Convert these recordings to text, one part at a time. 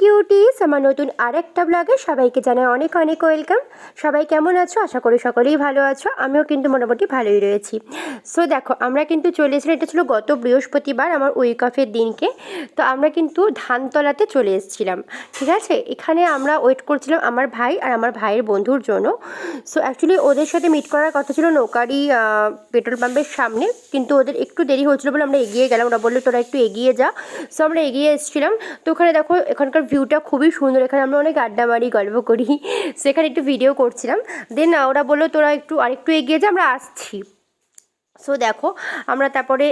Cuties আমার নতুন আরেকটা ব্লগে সবাইকে জানাই অনেক অনেক ওয়েলকাম সবাই কেমন আছো? আশা করি সকলেই ভালো আছো। আমিও কিন্তু মোটামুটি ভালোই রয়েছি। সো দেখো, আমরা কিন্তু চলে এসেছিলাম এটা ছিল গত বৃহস্পতিবার আমার উইক অফের দিনকে। তো আমরা কিন্তু ধানতলাতে চলে এসেছিলাম, ঠিক আছে? এখানে আমরা ওয়েট করছিলাম আমার ভাই আর আমার ভাইয়ের বন্ধুর জন্য। সো অ্যাকচুয়ালি ওদের সাথে মিট করার কথা ছিল নৌকারি পেট্রোল পাম্পের সামনে। কিন্তু ওদের একটু দেরি হচ্ছিল বলে আমরা এগিয়ে গেলাম। ওরা বলল, তোরা একটু এগিয়ে যা। সো আমরা এগিয়ে এসেছিলাম। তো ওখানে দেখো, এখানকার ভিউটা খুবই সুন্দর। এখানে আমরা অনেক আড্ডা মারি, গল্প করি। সেখানে একটু ভিডিও করছিলাম। দেন ওরা বলল, তোরা একটু আরেকটু এগিয়ে যা, আমরা আসছি। সো দেখো, আমরা তারপরে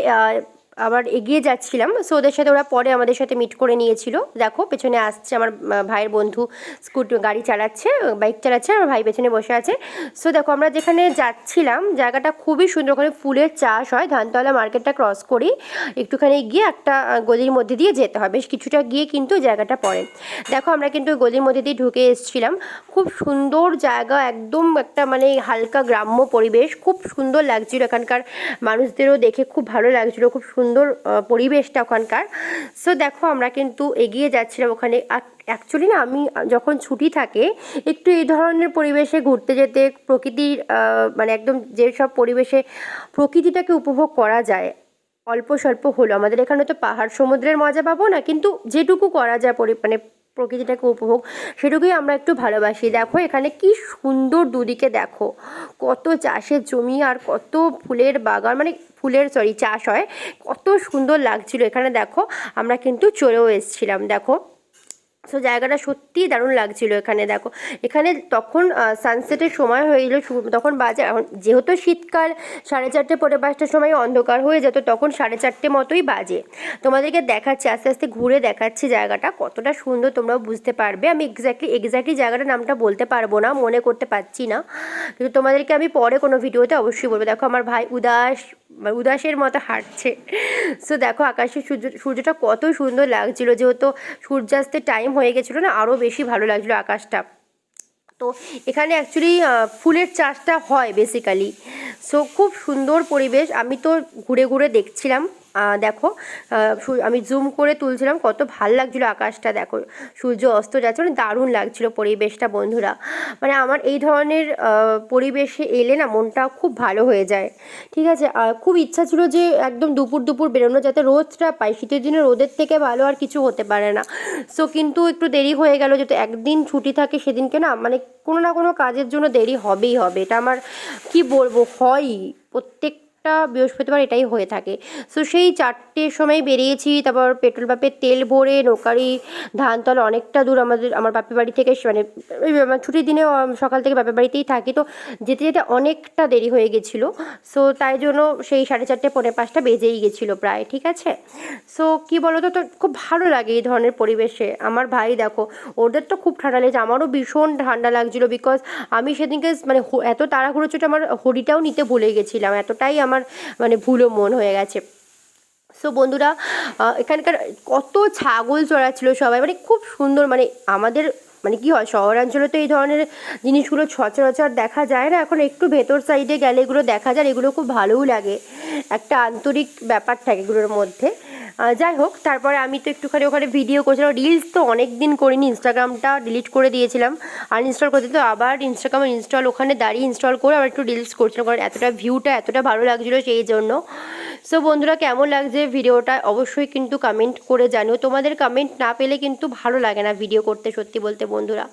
আবার এগিয়ে যাচ্ছিলাম। সো ওদের সাথে ওরা পরে আমাদের সাথে মিট করে নিয়েছিল। দেখো, পেছনে আসছে আমার ভাইয়ের বন্ধু, স্কুটি, গাড়ি চালাচ্ছে, বাইক চালাচ্ছে আমার ভাই পেছনে বসে আছে। সো দেখো, আমরা যেখানে যাচ্ছিলাম, জায়গাটা খুবই সুন্দর। ওখানে ফুলের চাষ হয়, ধানতলা মার্কেটটা ক্রস করি। একটুখানি গিয়ে একটা গলির মধ্যে দিয়ে যেতে হয় বেশ কিছুটা গিয়ে কিন্তু জায়গাটা পড়ে। দেখো, আমরা কিন্তু গলির মধ্যে দিয়ে ঢুকে এসেছিলাম। খুব সুন্দর জায়গা, একদম একটা মানে হালকা গ্রাম্য পরিবেশ। খুব সুন্দর লাগছিল এখানকার মানুষদেরও দেখে, খুব ভালো লাগছিল। খুব সুন্দর আহ, পরিবেশটা ওখানকার। সো দেখো আমরা কিন্তু এগিয়ে যাচ্ছিলাম ওখানে। অ্যাকচুয়ালি না আমি যখন ছুটি থাকে একটু এই ধরনের পরিবেশে ঘুরতে যেতে প্রকৃতির মানে একদম যেসব পরিবেশে প্রকৃতিটাকে উপভোগ করা যায় অল্প স্বল্প হলো। আমাদের এখানে তো পাহাড় সমুদ্রের মজা পাবো না কিন্তু যেটুকু করা যায় মানে প্রকৃতিটাকে উপভোগ সেটুকুই আমরা একটু ভালোবাসি। দেখো এখানে কি সুন্দর দুদিকে দেখো। কত চাষের জমি আর কত ফুলের বাগান মানে ফুলের সরি চাষ হয়। কত সুন্দর লাগছিল। এখানে দেখো, আমরা কিন্তু চলেও এসেছিলাম, দেখো। সো জায়গাটা সত্যিই দারুণ লাগছিল এখানে, দেখো। এখানে তখন সানসেটের সময় হয়ে গেলো তখন বাজার যেহেতু শীতকাল, সাড়ে চারটে পরে পাঁচটার সময় অন্ধকার হয়ে যেত, তখন সাড়ে চারটে মতোই বাজে। তোমাদেরকে দেখাচ্ছি, আস্তে আস্তে ঘুরে দেখাচ্ছি জায়গাটা, কতটা সুন্দর তোমরাও বুঝতে পারবে। আমি এক্স্যাক্টলি এক্স্যাক্টলি জায়গাটার নামটা বলতে পারব না, মনে করতে পারছি না। কিন্তু তোমাদেরকে আমি পরে কোনো ভিডিওতে অবশ্যই বলব। দেখো, আমার ভাই উদাস উদাসের মতো হাঁটছে। সো দেখো আকাশের সূর্য, সূর্যটা কত সুন্দর লাগছিল। যেহেতু সূর্যাস্তের টাইম হয়ে গেছিল না আরও বেশি ভালো লাগছিল আকাশটা। তো এখানে অ্যাকচুয়ালি ফুলের চাষটা হয় বেসিক্যালি সো খুব সুন্দর পরিবেশ। আমি তো ঘুরে ঘুরে দেখছিলাম। দেখো আমি জুম করে তুলছিলাম কত ভালো লাগছিল আকাশটা, দেখো, সূর্য অস্ত যাচ্ছে মানে দারুণ লাগছিল পরিবেশটা, বন্ধুরা। মানে আমার এই ধরনের পরিবেশে এলে না মনটা খুব ভালো হয়ে যায়। ঠিক আছে? খুব ইচ্ছা ছিল যে একদম দুপুর দুপুর বেরোনো, যাতে রোদটা পাই। শীতের দিনে রোদের থেকে ভালো আর কিছু হতে পারে না। সো কিন্তু একটু দেরি হয়ে গেল, যেহেতু একদিন ছুটি থাকে সেদিনকে না মানে কোনো না কোনো কাজের জন্য দেরি হবেই হবে। এটা আমার, কি বলব, হয়ই। প্রত্যেকটা বৃহস্পতিবার এটাই হয়ে থাকে। সো সেই চারটের সময় বেরিয়েছি, তারপর পেট্রোল পাম্পে তেল ভরে নৌকারি ধানতলা অনেকটা দূর আমাদের, আমার বাপের বাড়ি থেকে মানে ছুটির দিনে সকাল থেকে বাপের বাড়িতেই থাকি। তো যেতে যেতে অনেকটা দেরি হয়ে গেছিল। সো তাই জন্য সেই সাড়ে চারটে, পৌনে পাঁচটা বেজেই গেছিল প্রায়, ঠিক আছে? সো কি বলো তো তো খুব ভালো লাগে এই ধরনের পরিবেশে। আমার ভাই দেখো, ওদের তো খুব ঠান্ডা লেগেছে, আমারও ভীষণ ঠান্ডা লাগছিল বিকজ আমি সেদিনকে মানে এত তাড়াহুড়ো চোটে আমার হরিটাও নিতে ভুলে গেছিলাম। এতটাই আমার মানে ভুলও মন হয়ে গেছে। সো বন্ধুরা এখানকার কত ছাগল চড়াচ্ছিল সবাই মানে খুব সুন্দর মানে আমাদের মানে কি হয়, শহরাঞ্চলে তো এই ধরনের জিনিসগুলো সচরাচর দেখা যায় না। এখন একটু ভেতর সাইডে গেলে এগুলো দেখা যায়, এগুলো খুব ভালোও লাগে। একটা আন্তরিক ব্যাপার থাকে এগুলোর মধ্যে। যাই হোক, তারপরে আমি তো একটুখানি ওখানে ভিডিও করেছিলাম। রিলস তো অনেক দিন করিনি ইনস্টাগ্রামটা ডিলিট করে দিয়েছিলাম। আনইনস্টল করতে তো আবার ইনস্টাগ্রামে ইনস্টল ওখানে দাঁড়িয়ে ইনস্টল করে আবার একটু রিলস করছিলাম, কারণ এতটা ভিউটা এতটা ভালো লাগছিল সেই জন্য। সো বন্ধুরা, কেমন লাগছে ভিডিওটা অবশ্যই কিন্তু কমেন্ট করে জানিও। তোমাদের কমেন্ট না পেলে কিন্তু ভালো লাগে না ভিডিও করতে, সত্যি বলতে বন্ধুরা।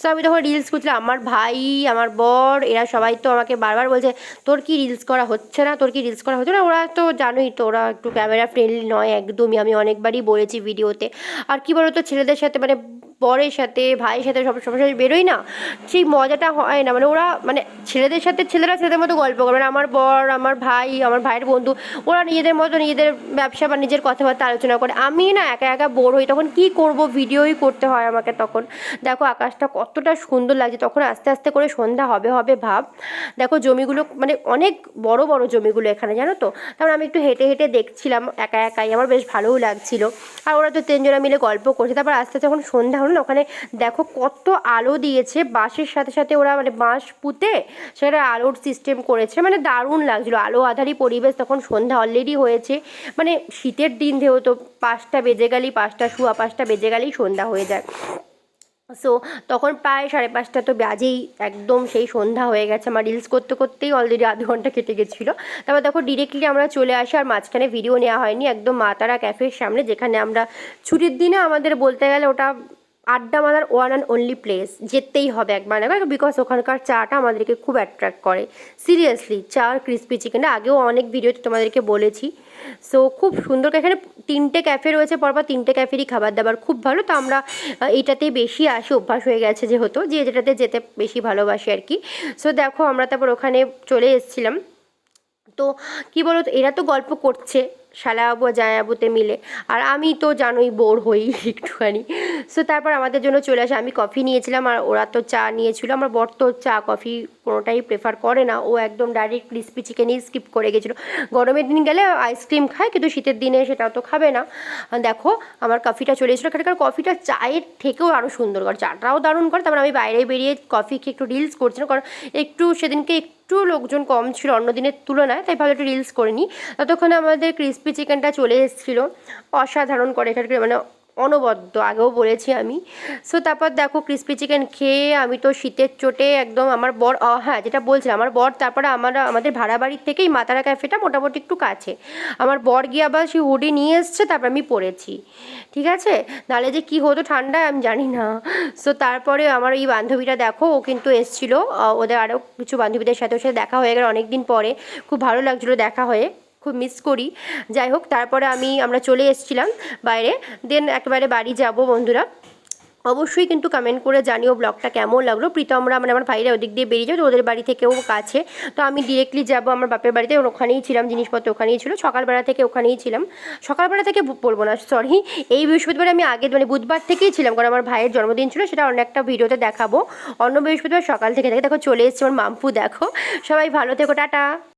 সো আমি তখন রিলস করছিলাম, আমার ভাই, আমার বর, এরা সবাই তো আমাকে বারবার বলছে, তোর কি রিলস করা হচ্ছে না? তোর কি রিলস করা হচ্ছে না? ওরা তো জানোই তো, ওরা একটু ক্যামেরা ফ্রেন্ডলি নয় একদমই আমি অনেকবারই বলেছি ভিডিওতে। আর কি বলতো ছেলেদের সাথে মানে বরের সাথে, ভাইয়ের সাথে সব সবার সাথে বেরোই না। সেই মজাটা হয় না। মানে ওরা মানে ছেলেদের সাথে, ছেলেরা ছেলেদের মতো গল্প করে। মানে আমার বর, আমার ভাই, আমার ভাইয়ের বন্ধু, ওরা নিজেদের মতো নিজেদের ব্যবসা বা নিজের কথাবার্তা আলোচনা করে। আমি না একা একা বোর হই। তখন কি করব? ভিডিওই করতে হয় আমাকে তখন। দেখো আকাশটা কতটা সুন্দর লাগছে। তখন আস্তে আস্তে করে সন্ধ্যা হবে হবে ভাব। দেখো জমিগুলো মানে অনেক বড় বড় জমিগুলো এখানে, জানো তো? তারপর আমি একটু হেঁটে হেঁটে দেখছিলাম একা একাই। আমার বেশ ভালোও লাগছিল। আর ওরা তো তিনজনা মিলে গল্প করছে। তারপর আস্তে আস্তে যখন সন্ধ্যা হলো ওখানে দেখো কত আলো দিয়েছে, বাঁশের সাথে সাথে ওরা মানে বাঁশ পুঁতে সেটা আলোর সিস্টেম করেছে মানে দারুণ লাগছিল। আলো আধারি পরিবেশ তখন সন্ধ্যা অলরেডি হয়েছে মানে শীতের দিন যেহেতু পাঁচটা বেজে গেলেই পাঁচটা শুয়া পাঁচটা বেজে গেলেই সন্ধ্যা হয়ে যায়। সো তখন প্রায় সাড়ে পাঁচটা তো বাজেই, একদম সেই সন্ধ্যা হয়ে গেছে। আমার রিলস করতে করতেই অলরেডি আধ ঘণ্টা কেটে গেছিল। তারপর দেখো ডিরেক্টলি আমরা চলে আসি, আর মাঝখানে ভিডিও নেওয়া হয়নি। একদম মাতারা ক্যাফের সামনে, যেখানে আমরা ছুটির দিনে আমাদের বলতে গেলে ওটা আড্ডা মারার ওয়ান অ্যান্ড অনলি প্লেস যেতেই হবে একবার না বিকজ ওখানকার চাটা আমাদেরকে খুব অ্যাট্রাক্ট করে। সিরিয়াসলি চা আর ক্রিসপি চিকেনটা আগেও অনেক ভিডিওতে তোমাদেরকে বলেছি। সো খুব সুন্দর এখানে তিনটে ক্যাফে রয়েছে, পরপর তিনটে ক্যাফেরই খাবার দাবার খুব ভালো। তো আমরা এইটাতেই বেশি আসি, অভ্যাস হয়ে গেছে যেহেতু, যে যেটাতে যেতে বেশি ভালোবাসি আর কি। সো দেখো আমরা তারপর ওখানে চলে এসেছিলাম। তো কি বলো এরা তো গল্প করছে শালাবু জায়াবুতে মিলে। আর আমি তো জানোই বোর হই একটুখানি। সো তারপর আমাদের জন্য চলে আসে। আমি কফি নিয়েছিলাম আর ওরা তো চা নিয়েছিল। আমার বর তো চা কফি কোনোটাই প্রেফার করে না। ও একদম ডাইরেক্ট ক্রিস্পি চিকেনই স্কিপ করে গেছিল। গরমের দিন গেলে আইসক্রিম খায়, কিন্তু শীতের দিনে সেটাও তো খাবে না। দেখো, আমার কফিটা চলে এসেছিল। এখানকার কফিটা চায়ের থেকেও আরও সুন্দর করে। চাটাও দারুণ করে। তারপর আমি বাইরে বেরিয়ে কফি খেয়ে একটু রিলস করছিলাম। কারণ একটু সেদিনকে একটু লোকজন কম ছিল অন্য দিনের তুলনায়, তাই ভালো একটু রিলস করে নিই। ততক্ষণে আমাদের ক্রিস্পি চিকেনটা চলে এসেছিল। অসাধারণ করে এখানকার মানে অনবদ্য, আগেও বলেছি আমি। সো তারপর দেখো ক্রিসপি চিকেন খেয়ে আমি তো শীতের চোটে একদম আমার বর হ্যাঁ যেটা বলছিলাম, আমার বর তারপরে আমার, আমাদের ভাড়া বাড়ির থেকেই মাতারা ক্যাফেটা মোটামুটি একটু কাছে। আমার বর গিয়ে আবার সেই হুডি নিয়ে এসছে, তারপর আমি পড়েছি ঠিক আছে? নাহলে যে কী হতো ঠান্ডায় আমি জানি না। সো তারপরে আমার এই বান্ধবীরা দেখো, ও কিন্তু এসছিলো ওদের আরও কিছু বান্ধবীদের সাথে সাথে দেখা হয়ে গেল অনেক দিন পরে। খুব ভালো লাগছিল দেখা হয়ে। খুব মিস করি। যাই হোক তারপরে আমি, আমরা চলে এসেছিলাম বাইরে। দেন একেবারে বাড়ি যাব বন্ধুরা। অবশ্যই কিন্তু কমেন্ট করে জানিও ব্লগটা কেমন লাগল। প্রীতমরা মানে আমার ভাইরা ওদিক দিয়ে বেরিয়ে তো ওদের বাড়ি থেকেও কাছে। তো আমি ডিরেক্টলি যাব আমার বাপের বাড়িতে ওখানেই ছিলাম, জিনিসপত্র ওখানেই ছিল। সকালবেলা থেকে ওখানেই ছিলাম। সকালবেলা থেকে বলব না সরি এই বৃহস্পতিবার আমি আগে মানে বুধবার থেকেই ছিলাম, কারণ আমার ভাইয়ের জন্মদিন ছিল, সেটা অন্য একটা ভিডিওতে দেখাবো। অন্য বৃহস্পতিবার সকাল থেকে থেকে দেখো, চলে এসছে আমার মাম্পু, দেখো। সবাই ভালো থেকো, টাটা।